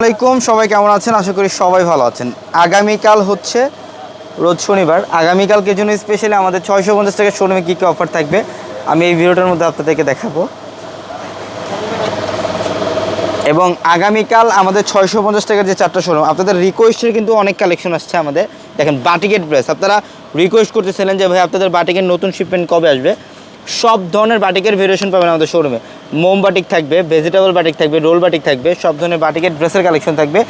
আসসালামাইকুম সবাই কেমন আছেন? আশা করি সবাই ভালো আছেন। আগামীকাল হচ্ছে রোজ শনিবার। আগামীকালকে জন্য স্পেশালি আমাদের ছয়শো পঞ্চাশ টাকার শোরুমে কী কী অফার থাকবে? আমি এই ভিডিওটার মধ্যে আপনাদেরকে দেখাবো। এবং আগামীকাল আমাদের ছয়শো পঞ্চাশ টাকার যে চারটা শোরুম আপনাদের রিকোয়েস্টের কিন্তু অনেক কালেকশন আসছে আমাদের। দেখেন, বাটিকেট ড্রেস আপনারা রিকোয়েস্ট করতেছিলেন যে, ভাই, আপনাদের বাটিকের নতুন শিপমেন্ট কবে আসবে? সব ধরনের বাটিকের ভেরিয়েশন পাবেন আমাদের শোরুমে মোম বাটিক থাকবে ভেজিটেবল বাটিক থাকবে, রোল বাটিক থাকবে, সব ধরনের বাটিকের ড্রেসের কালেকশন থাকবে।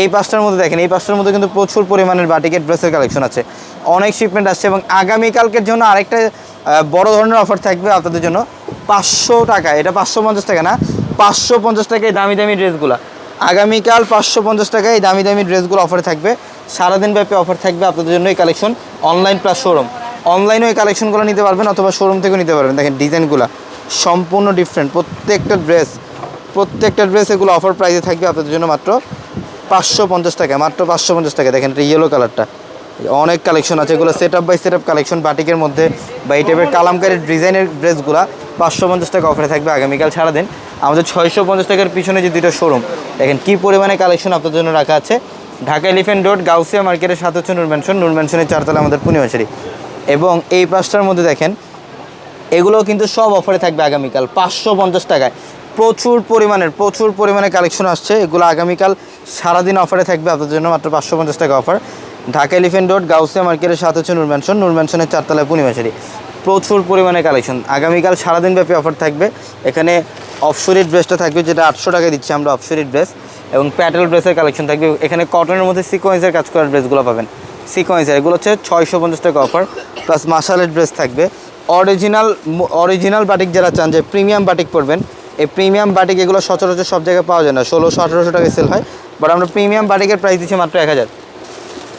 এই পাঁচটার মধ্যে দেখেন, এই পাঁচটার মধ্যে কিন্তু প্রচুর পরিমাণের বাটিকের ড্রেসের কালেকশন আছে। অনেক শিপমেন্ট আসছে এবং আগামীকালকের জন্য আরেকটা বড় ধরনের অফার থাকবে আপনাদের জন্য। পাঁচশো টাকা, এটা পাঁচশো পঞ্চাশ টাকা না, পাঁচশো পঞ্চাশ টাকায় দামি দামি ড্রেসগুলো। আগামীকাল পাঁচশো পঞ্চাশ টাকায় এই দামি দামি ড্রেসগুলো অফারে থাকবে। সারাদিন ব্যাপী অফার থাকবে আপনাদের জন্য এই কালেকশন অনলাইন প্লাস শোরুম অনলাইনেও এই কালেকশনগুলো নিতে পারবেন অথবা শোরুম থেকেও নিতে পারবেন। দেখেন ডিজাইনগুলো সম্পূর্ণ ডিফারেন্ট প্রত্যেকটা ড্রেস প্রত্যেকটা ড্রেস এগুলো অফার প্রাইসে থাকবে আপনাদের জন্য মাত্র পাঁচশো পঞ্চাশ টাকা, মাত্র পাঁচশো পঞ্চাশ টাকা। দেখেন এটা ইয়েলো কালারটা অনেক কালেকশন আছে। এগুলো set up by set up collection বাটিকের মধ্যে বা এই টাইপের কালামকারের ডিজাইনের ড্রেসগুলো পাঁচশো পঞ্চাশ টাকা অফারে থাকবে আগামীকাল সারাদিন। আমাদের ছয়শো পঞ্চাশ টাকার পিছনে যে দুটো শোরুম দেখেন কী পরিমাণে কালেকশন আপনাদের জন্য রাখা আছে। ঢাকা এলিফেন্ট রোড গাউসিয়া মার্কেটের সাথে হচ্ছে নূর ম্যানশন নূর ম্যানশনের চারতলা আমাদের পূর্ণিমাশারি। এবং এই পাঁচটার মধ্যে দেখেন এগুলো কিন্তু সব অফারে থাকবে আগামীকাল, পাঁচশো পঞ্চাশ টাকায়। প্রচুর পরিমাণের, প্রচুর পরিমাণে কালেকশন আসছে। এগুলো আগামীকাল সারাদিন অফারে থাকবে, আপনাদের জন্য মাত্র পাঁচশো পঞ্চাশ টাকা offer Dhaka Elephant Road Gausia মার্কেটের সাথে হচ্ছে নূর ম্যানশন নূর ম্যানশনের চারতলায় পূর্ণিমাশারি প্রচুর পরিমাণে কালেকশন আগামীকাল সারাদিন ব্যাপী অফার থাকবে। এখানে অফশোরির ড্রেসটা থাকবে, যেটা আটশো টাকায় দিচ্ছি আমরা অফশোরির ড্রেস এবং প্যাটেল ড্রেসের কালেকশন থাকবে। এখানে কটনের মধ্যে সিকোয়েন্সের কাজ করার ড্রেসগুলো পাবেন। সিকোয়েন্সের এগুলো হচ্ছে ছয়শো পঞ্চাশ টাকা অফার প্লাস মাসালের ড্রেস থাকবে। অরিজিনাল অরিজিনাল বাটিক যারা চান, যে প্রিমিয়াম বাটিক পরবেন, এই প্রিমিয়াম বাটিক এগুলো সচরাচর সব জায়গায় পাওয়া যায় না। ষোলোশো, আঠারোশো টাকায় সেল হয় বাট আমরা প্রিমিয়াম বাটিকের প্রাইস দিচ্ছি মাত্র এক হাজার।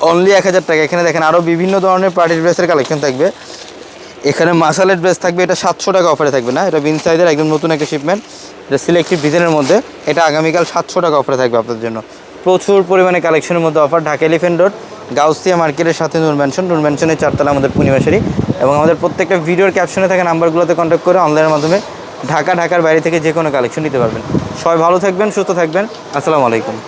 অনলি এক হাজার টাকা। এখানে দেখেন আরও বিভিন্ন ধরনের পার্টি ড্রেসের কালেকশন থাকবে। এখানে মাসালের ড্রেস থাকবে, এটা সাতশো টাকা অফারে থাকবে না। এটা বিন সাইজের একদম নতুন একটা শিপমেন্ট এটা সিলেক্টিভ ডিজাইনের মধ্যে। এটা আগামীকাল সাতশো টাকা অফারে থাকবে আপনাদের জন্য। প্রচুর পরিমাণে কালেকশনের মধ্যে offer Dhaka Elephant Road Gausia মার্কেটের সাথে নুন ম্যানশন নূর ম্যানশনের চারতলা আমাদের পূর্ণিমাশারি এবং আমাদের প্রত্যেকটা ভিডিওর ক্যাপশনে থাকা নাম্বারগুলোতে কন্ট্যাক্ট করে অনলাইনের মাধ্যমে ঢাকা, ঢাকার বাইরে থেকে যে কোনো কালেকশন নিতে পারবেন। সবাই ভালো থাকবেন, সুস্থ থাকবেন। আসসালামু আলাইকুম।